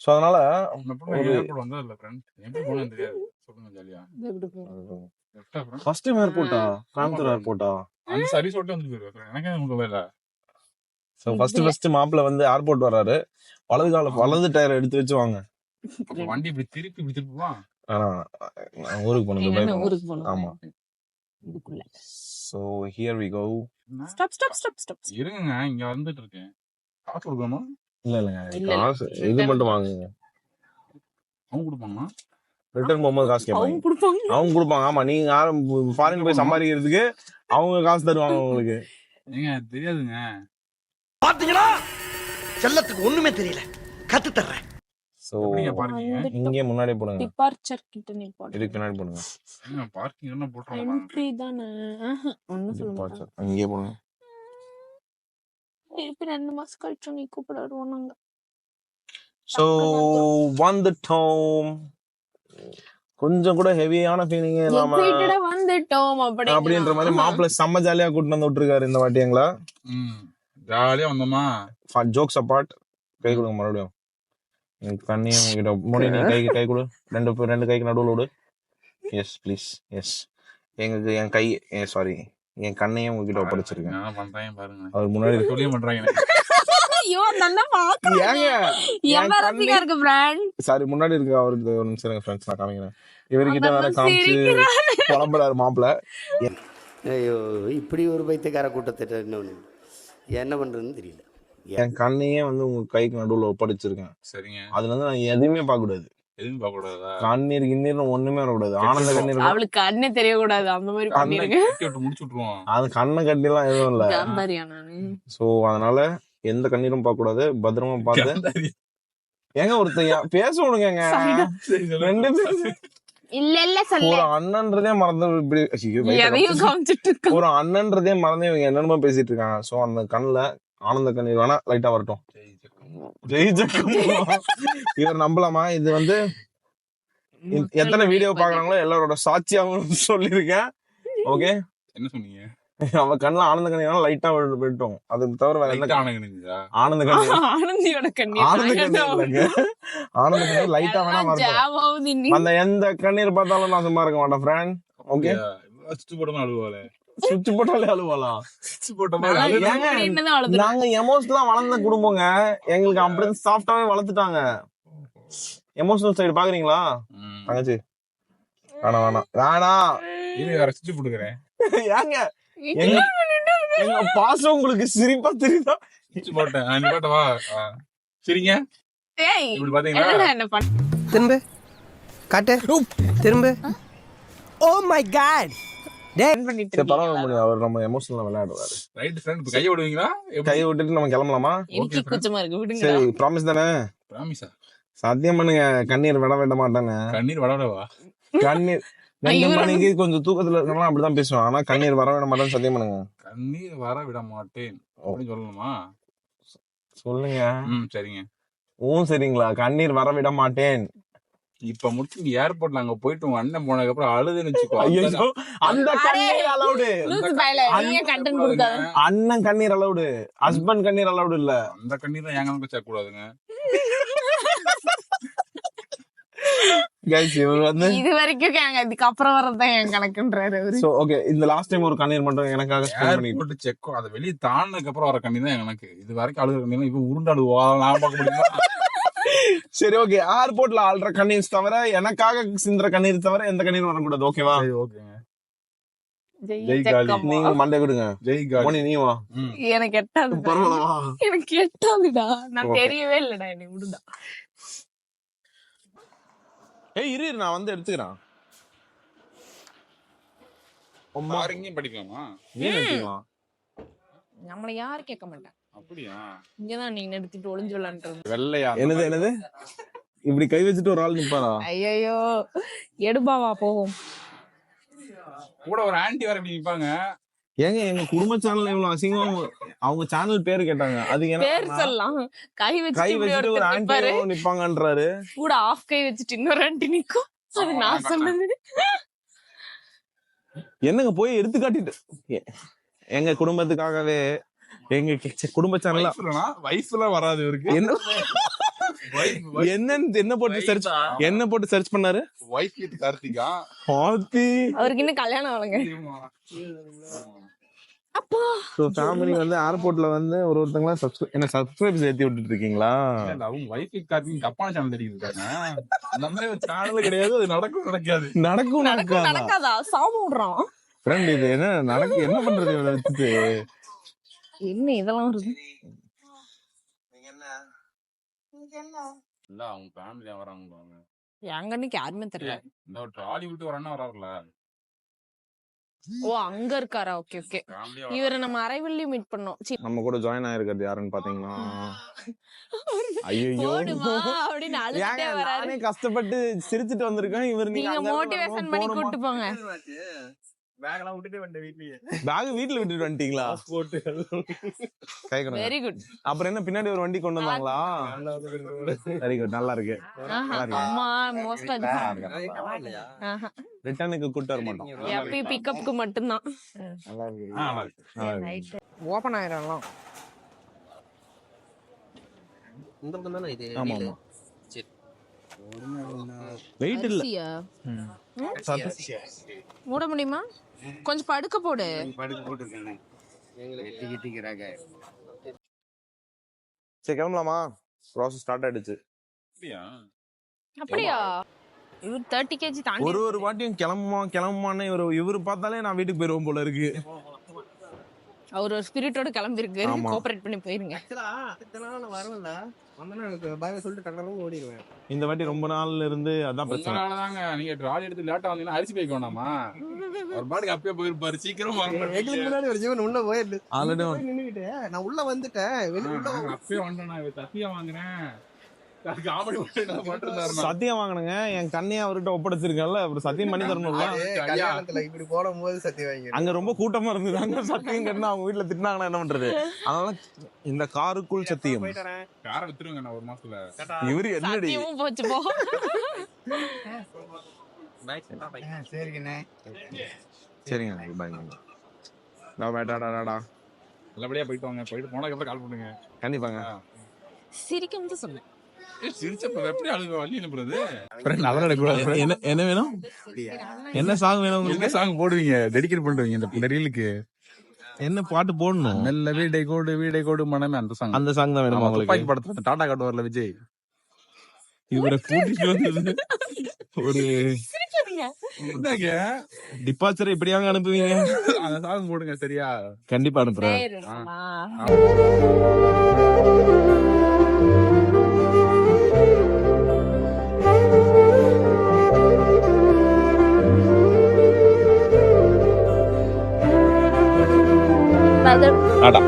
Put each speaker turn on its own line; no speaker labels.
So அதனால first time ஏர்போர்ட்டா கோயம்புத்தூர் ஏர்போர்ட்டா
ஓட்டி வந்துட்டு போயிருக்கேன் எனக்கு உங்களுக்கு இல்ல.
ஸோ ஃபர்ஸ்ட் ஃபர்ஸ்ட் மாப்பிள்ள வந்து ஏர்போர்ட் வராரு வலது கால வலது டயர் எடுத்து வச்சு வாங்க
வண்டி இப்படி திருப்பி இப்படி திருப்புவா
ஆனா நான் ஊருக்கு போனது.
ஊருக்கு போனோம்?
ஆமா.
இதுக்குள்ள.
So here we go
stop stop stop stop
இருங்க இங்க வந்துட்டு இருக்கேன். காசு கொடுக்கணும்
இல்ல இல்லைங்க.
இல்ல, இல்ல.
காசு இது மட்டும் வாங்குங்க.
அவங்க கொடுப்பாங்க
ரிட்டர்ன் போகும்போது காசு கேட்பாங்க
அவங்க கொடுப்பாங்க
அவங்க கொடுப்பாங்க. ஆமா நீங்க ஃபாரின் போய் சம்பாதிக்கிறதுக்கு அவங்க காசு தருவாங்க உங்களுக்கு.
ஏங்க தெரியாதுங்க.
பாத்தீங்களா? செல்லத்துக்கு ஒண்ணுமே தெரியல. கத்து தர்றேன்
பார்க்கிங்க
இங்கே முன்னாடி போடுங்க.
டிபார்ச்சர் கிட்ட நீ போடு.
இதுக்கு பின்னாடி போடுங்க.
பார்க்கிங் என்ன போட்டுருவாங்க
என்ட்ரி தானே.
இங்கே போடுங்க.
ரெண்டு மாசம் கழிச்சு நீ கூப்பிட வருவோம் நாங்க.
ஸோ வந்துட்டோம். கொஞ்சம் கூட ஹெவியான ஃபீலிங்கே இல்லாம
வந்துட்டோம் அப்படி
அப்படின்ற மாதிரி மாப்பிள்ளை செம்ம ஜாலியா கூட்டிட்டு வந்து விட்டுருக்காரு இந்த வாட்டி எங்களா.
ம் ஜாலியா வந்தோமா?
ஜோக்ஸ் அப்பார்ட் கை கொடுங்க மறுபடியும். எனக்கு தண்ணியும் உங்ககிட்ட முடி நீ கை கை கொடு. ரெண்டு ரெண்டு கைக்கு நடுவில் விடு எஸ் ப்ளீஸ் எஸ் எங்களுக்கு என் கை சாரி என் கண்ணையும் உங்ககிட்ட ஒப்படைச்சிருக்கேன். அவர் முன்னாடி
சொல்லியே பண்றாங்க.
ஐயோ நல்லா பாக்குறேன்
ஏங்க என்
எம்பரசிங்கா இருக்கு பிராண்ட்
சாரி முன்னாடி இருக்க அவருக்கு ஒரு நிமிஷம் ஃப்ரெண்ட்ஸ் நான் காமிக்கிறேன். இவர்கிட்ட வேற காமிச்சு. புலம்புறாரு மாப்பிள்ள
ஐயோ இப்படி ஒரு பைத்தியக்கார கூட்டத்திட்ட இன்னொன்று என்ன பண்ணுறதுன்னு தெரியல.
என் கண்ணையே வந்து உங்க கைக்கு நடுவில் ஒப்படைச்சிருக்கேன்.
சரிங்க.
அதுல இருந்து நான் எதுவுமே பார்க்க கூடாது
எதுவும் பார்க்க கூடாதா
கண்ணீர் கிண்ணீர் ஒண்ணுமே வரக்கூடாது. ஆனந்த கண்ணீர்
அவளுக்கு கண்ணே தெரியக்கூடாது. அந்த மாதிரி
கட்டி முடிச்சு விட்டுருவோம்.
அது கண்ணை கட்டிலாம் எதுவும் இல்ல. சோ அதனால எந்த கண்ணீரும் பார்க்க கூடாது பத்திரமா பார்த்து ஏங்க ஒருத்தன் பேச விடுங்க. ரெண்டு பேரும்
இல்ல இல்ல சொல்ல.
ஒரு அண்ணன்றதே மறந்து இப்படி ஒரு அண்ணன்றதே மறந்து இவங்க என்னென்னமோ பேசிட்டு இருக்காங்க. சோ அந்த கண்ணுல ஆனந்த கண்ணீர் வேணா லைட்டா வரட்டும். ஜெய் ஜக்கம் இவர் நம்பலாமா? இது வந்து எத்தனை வீடியோ பாக்குறாங்களோ எல்லாரோட சாட்சியாவும் சொல்லியிருக்கேன். ஓகே
என்ன சொன்னீங்க?
அவ கண்ணுல ஆனந்த கண்ணீர் லைட்டா விட்டோம் அது தவிர வேற
ஆனங்கனுங்களா?
ஆனந்த கண்ணீர்?
ஆனந்தியோட
ஆனந்த கண்ணீர் ஆனந்த கண்ணீர் லைட்டா வேணா
இன்னைக்கு.
அந்த எந்த கண்ணீர் பார்த்தாலும் நான் சும்மா இருக்க மாட்டேன் ஃப்ரெண்ட் ஓகே
அழுவாளே.
சுவிட்ச் போட்டாலே அழுவலாம்
சுவிட்ச்
தான் அழுதுறேன்.
நாங்க எமோஷனலா வளர்ந்த குடும்பங்க. எங்களுக்கு அப்படி சாஃப்டாவே வளர்த்துட்டாங்க. எமோஷனல் சைடு பாக்குறீங்களா?
ம்.
தங்கச்சி. வேணாம் வேணாம். வேணாம்
இரு, வேற சுவிட்ச் போட்டுக்கிறேன்.
ஏங்க? எங்க எங்க பாசம் உங்களுக்கு சிரிப்பா தெரியுதா?
சுவிட்ச் போட்டேன். ஆ, நீ போட்ட வா. ஆ. சரிங்க. இப்படி பாத்தீங்களா?
திரும்ப. காட்டு. திரும்ப. ஓ மை காட்
அவர் நம்ம எமோஷனலா விளையாடுவாரு
ரைட் ஃப்ரெண்ட் கையை விடுவீங்களா?
கை விட்டுட்டு நம்ம கிளம்பலாமா?
எனக்கு
Okay,
கூச்சமா இருக்கு விடுங்க
சரி ப்ராமிஸ் தானே?
பிராமிஸா
சத்தியம் பண்ணுங்க கண்ணீர் விட விட மாட்டானே
கண்ணீர் வட விடவா?
கண்ணீர் ரெண்டு மணிக்கு கொஞ்சம் தூக்கத்துல இருக்கலாம் அப்படிதான் பேசுவான் ஆனா கண்ணீர் வர விட மாட்டேன்னு சத்தியம் பண்ணுங்க.
கண்ணீர் வர விட மாட்டேன். அப்படின்னு சொல்லணுமா?
சொல்லுங்க.
ம் சரிங்க.
ஊ சரிங்களா? கண்ணீர் வர விட மாட்டேன்.
இப்ப முடிச்சு நீ ஏர்போர்ட்ல அங்க போயிட்டு உங்க அண்ணன் போனதுக்கு அப்புறம் அழுதுன்னு வச்சுக்கோ.
அந்த கண்ணீர் அலவுடு. அண்ணன். கண்ணீர் அலவுடு ஹஸ்பண்ட் கண்ணீர் அலவுடு இல்ல.
அந்த கண்ணீர் எங்க நமக்கு சேர்க்க கூடாதுங்க.
கைஸ் இவர் வந்து
இது வரைக்கும் எங்க இதுக்கப்புறம் வரதுதான் என் கணக்குன்றாரு
சோ ஓகே இந்த லாஸ்ட் டைம் ஒரு கண்ணீர் மட்டும் எனக்காக
ஏர்போர்ட் செக்கோ அதை வெளியே தாண்டினதுக்கு அப்புறம் வர கண்ணீர் தான் எனக்கு இது வரைக்கும் அழுகிற கண்ணீர் இப்ப உருண்டாடுவா நான் பார்க்க முடியுமா
சரி ஓகே ஏர்போர்ட்ல ஆள்ற கண்ணீர் தவிர எனக்காக சிந்துற கண்ணீர் தவிர எந்த கண்ணீர் வரக்கூடாது ஓகேவா
ஓகேங்க.
நீங்க மண்டை கொடுங்க.
ஜெய் காட்
மோனி நீ வா.
ம்.
எனக்கு எட்டாது
பரவாயில்ல வா
எனக்கு எட்டாதுடா. நான். தெரியவே இல்லடா எனக்கு விடுடா.
ஏய் இரு இரு, நான் வந்து எடுத்துக்கிறேன். அம்மா
படிக்கலாமா?
நம்மள யாரும் கேட்க மாட்டாங்க
அப்படியா?
இங்கதான் நீங்க நிறுத்திட்டு ஒளிஞ்சு விளாண்டுறது
வெள்ளையா?
என்னது என்னது? இப்படி கை வச்சுட்டு ஒரு ஆள் நிப்பாரா
ஐயோ எடுபாவா போவோம்.
கூட ஒரு ஆன்டி வர இப்படி நிப்பாங்க.
ஏங்க எங்க குடும்ப சேனல்ல இவ்வளவு அசிங்கமா அவங்க சேனல் பேரு கேட்டாங்க. அது
பேர்
என்ன
சொல்லலாம். கை
கை
வச்சுட்டு
ஒரு ஆன்டி நிப்பாங்கன்றாரு.
கூட ஆஃப் கை வச்சுட்டு இன்னொரு ஆண்டி நிக்கும். அது நான். சொன்னது.
என்னங்க போய் எடுத்து காட்டிட்டு எங்க குடும்பத்துக்காகவே எங்க குடும்ப சேனல்ல
வயசுல வராது இவருக்கு.
என்ன? என்னன்னு என்ன போட்டு சர்ச் என்ன போட்டு சர்ச் பண்ணாரு?
Wife with Karthika.
ஆத்தி
அவருக்கு இன்னும் கல்யாணம் ஆகலைங்க. அப்பா.
ஸோ ஃபேமிலி வந்து ஏர்போர்ட்ல வந்து ஒரு ஒருத்தங்களா சப்ஸ்கிரைப் என்ன சப்ஸ்கிரைப் ஏத்தி விட்டுட்டு இருக்கீங்களா?
அவங்க வைஃப் வித் கார்த்திகா தப்பான சேனல் தெரியுது இருக்காங்க அந்த மாதிரி ஒரு சேனல் கிடையாது அது நடக்கும் நடக்காது.
நடக்கும் நடக்காதா?
நடக்காதா? சாம விடுறான்
ஃப்ரெண்ட் இது என்ன நடக்கு என்ன பண்றது இவனை வச்சுட்டு?
என்ன இதெல்லாம் வருது
இல்ல அவங்க ஃபேமிலியா வராங்க
எங்க அன்னைக்கு யாருமே தெரியல.
இந்த ட்ராலி விட்டு வரணும் வராருல.
ஓ அங்க இருக்காரா? Okay okay. இவரை நம்ம அரைவள்ளி மீட் பண்ணோம்.
நம்ம கூட ஜாயின் ஆயிருக்கிறது யாருன்னு பாத்தீங்கன்னா ஐயோ
அப்படின்னு அழுதுட்டே வராரு.
நானே கஷ்டப்பட்டு சிரிச்சிட்டு வந்திருக்கேன். இவர்
நீங்க மோட்டிவேஷன் பண்ணி கூட்டு போங்க.
பேக்லாம் விட்டுட்டு வந்த வீட்லயே.
பேக் வீட்ல விட்டுட்டு வந்துட்டீங்களா?
போட்டு
கை கொடுங்க.
வெரி குட்
அப்புறம் என்ன பின்னாடி ஒரு வண்டி கொண்டு வந்தாங்களா? வெரி குட் நல்லா இருக்கு.
அம்மா மோஸ்டா
ரிட்டர்னுக்கு கூட்டு வர மாட்டோம்.
எப்பயும் பிக்கப்க்கு மட்டும்தான்.
நல்லா இருக்கு.
ஆ, நல்லா இருக்கு.
நல்லா இருக்கு.
ஓபன் ஆயிரலாம்.
இந்த பக்கம் தானே இது?
ஆமா ஆமா. வெயிட் இல்ல.
அரிசியா?
சத்து-
மூட முடியுமா? கொஞ்சம் படுக்க போடு.
சரி கிளம்பலாமா? ப்ராசஸ் ஸ்டார்ட் ஆயிடுச்சு.
அப்படியா?
அப்படியா? இவர் தேர்ட்டி கேஜி தாண்டி
ஒரு ஒரு வாட்டியும் கிளம்புமா கிளம்புமான்னு இவர் இவர் பார்த்தாலே நான் வீட்டுக்கு போயிருவோம் போல இருக்கு.
அவர் ஒரு ஸ்பிரிட்டோட கிளம்பிருக்கு. கோஆபரேட் பண்ணி போயிருங்க.
நான் வரல
இந்த வாட்டி ரொம்ப நாள்ல இருந்து அதான் பிரச்சனை.
உங்களாலதாங்க நீங்க ட்ராலி எடுத்து லேட்டா வந்தீங்கன்னா அரிசி போய்க்க வேணாமா? ஒரு பாட்டுக்கு அப்பயே போயிருப்பாரு சீக்கிரம்
எங்களுக்கு முன்னாடி ஒரு ஜீவன் உள்ள போயிடுது.
ஆல்ரெடி
நின்னுகிட்டு நான் உள்ள வந்துட்டேன் வெளிய உள்ள
அப்பயே வந்துட்டோம் நான் சத்தியா வாங்குறேன்.
சத்தியம் வாங்கினுங்க என் கண்ணையை அவர்கிட்ட ஒப்படைச்சிருக்கேன்ல. அப்புறம் சத்தியம் பண்ணி தரணும்ல.
இப்படி போடும் போது சத்தி வாங்கி
அங்க ரொம்ப கூட்டமா இருந்ததாங்க சத்தியம் கட்டினா அவங்க வீட்டுல திட்டினாங்கன்னா என்ன பண்றது? அதனால இந்த காருக்குள் சத்தியம்.
காரை வித்துருங்க ஒரு மாசத்துல.
இவரு என்னடி?
போச்சு போ.
சரிங்கண்ணே.
சரிங்க பாய்
நல்லபடியா போயிட்டு வாங்க. போயிட்டு போனதுக்கு கால் பண்ணுங்க.
கண்டிப்பாங்க.
சிரிக்கும் சொன்னேன்.
சிரிச்சப்ப எப்படி அழுக வள்ளி அனுப்புறது நல்லா நடக்கூடாது
என்ன என்ன வேணும்? என்ன சாங் வேணும் உங்களுக்கு?
என்ன சாங் போடுவீங்க? டெடிகேட் பண்ணுவீங்க இந்த ரீலுக்கு.
என்ன பாட்டு போடணும்?
மெல்ல வீடை கோடு வீடை கோடு மனமே அந்த சாங்.
அந்த சாங் தான் வேணுமா உங்களுக்கு?
படத்துல டாடா காட்டு வரல விஜய்.
இவரை கூட்டிட்டு வந்தது. ஒரு
என்னங்க?
டிபார்ச்சர் எப்படியாங்க அனுப்புவீங்க?
அந்த சாங் போடுங்க சரியா?
கண்டிப்பா அனுப்புறேன். ആടാ